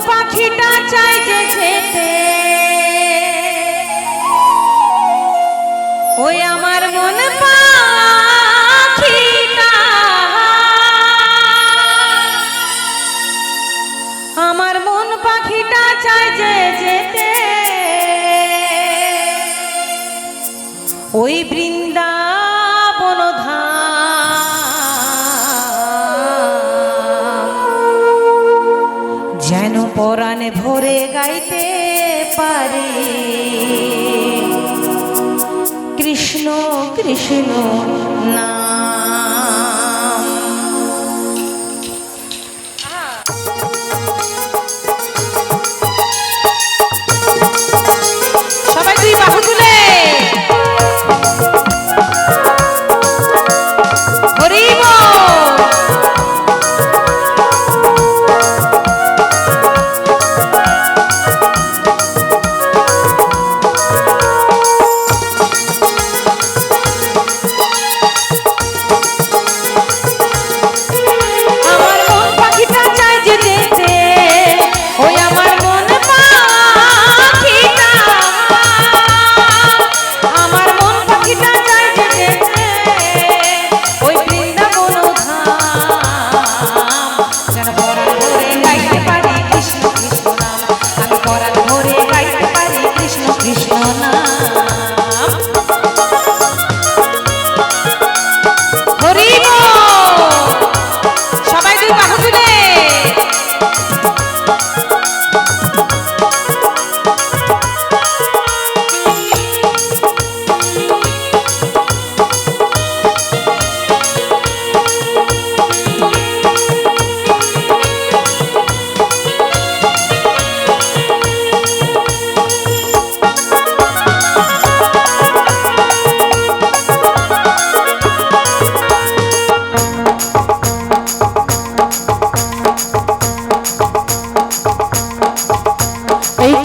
পাখিটা চাই যে যেতে ওই আমার মন পা যেন পরাণে ভরে গাইতে পারি। কৃষ্ণ কৃষ্ণ না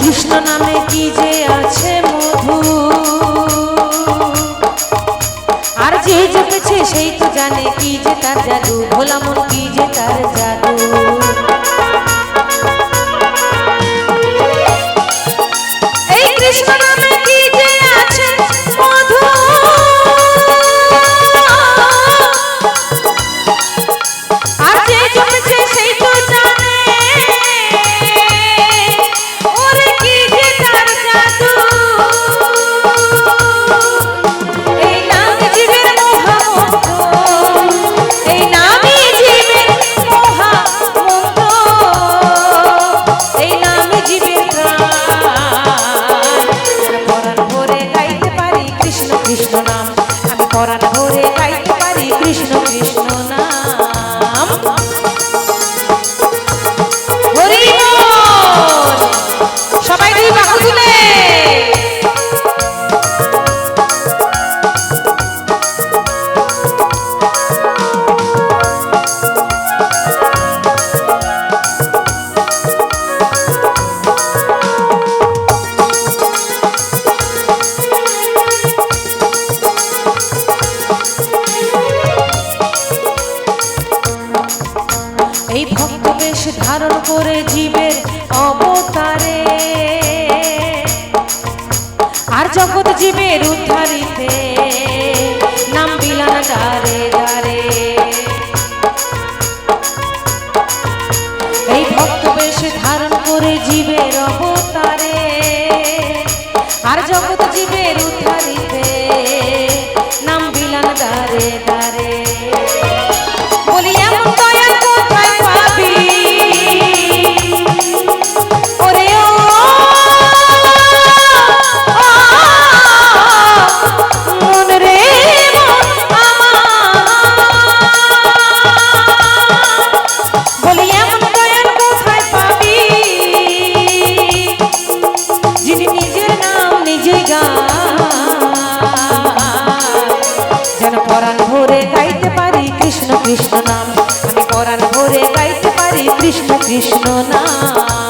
কৃষ্ণ নামে কি যে আছে মধু? আর যে জপেছে সেই তো জানে কি যে তার জাদু? ভোলা মন কি যে তার জাদু? কৃষ্ণ না? আর জগৎ জীবের উদ্ধারিতে নাম বিলান দারে দারে এই ভক্ত বেশ ধারণ করে জীবের অবতারে। আর জগত কৃষ্ণ কৃষ্ণ না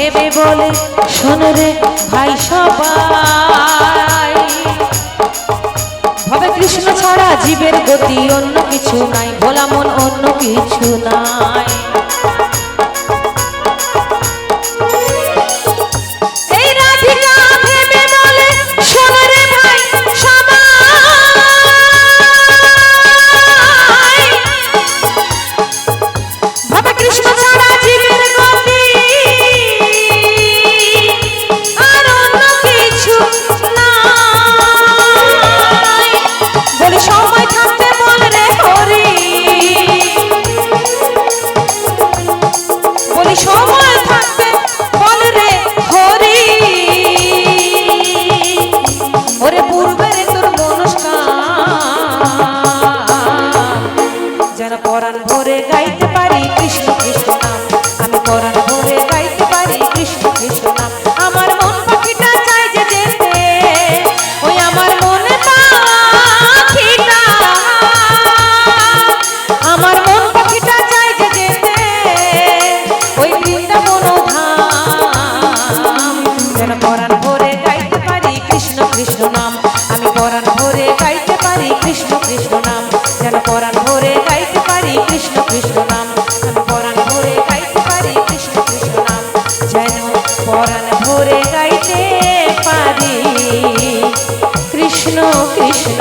ভেবে বলে, শোন রে ভাই সবাই। ভবে কৃষ্ণ ছাড়া জীবের গতি অন্য কিছু নাই, ভোলা মন অন্য কিছু নাই। যেন পরাণ ভরে গাইতে পারি কৃষ্ণ কৃষ্ণ নাম। আমি পরাণ ভরে গাইতে পারি কৃষ্ণ কৃষ্ণ নাম। যেন পরাণ ভরে গাইতে পারি কৃষ্ণ কৃষ্ণ নাম। আমি পরাণ ভরে গাইতে পারি কৃষ্ণ কৃষ্ণ নাম। যেন পরাণ ভরে গাইতে পারি কৃষ্ণ কৃষ্ণ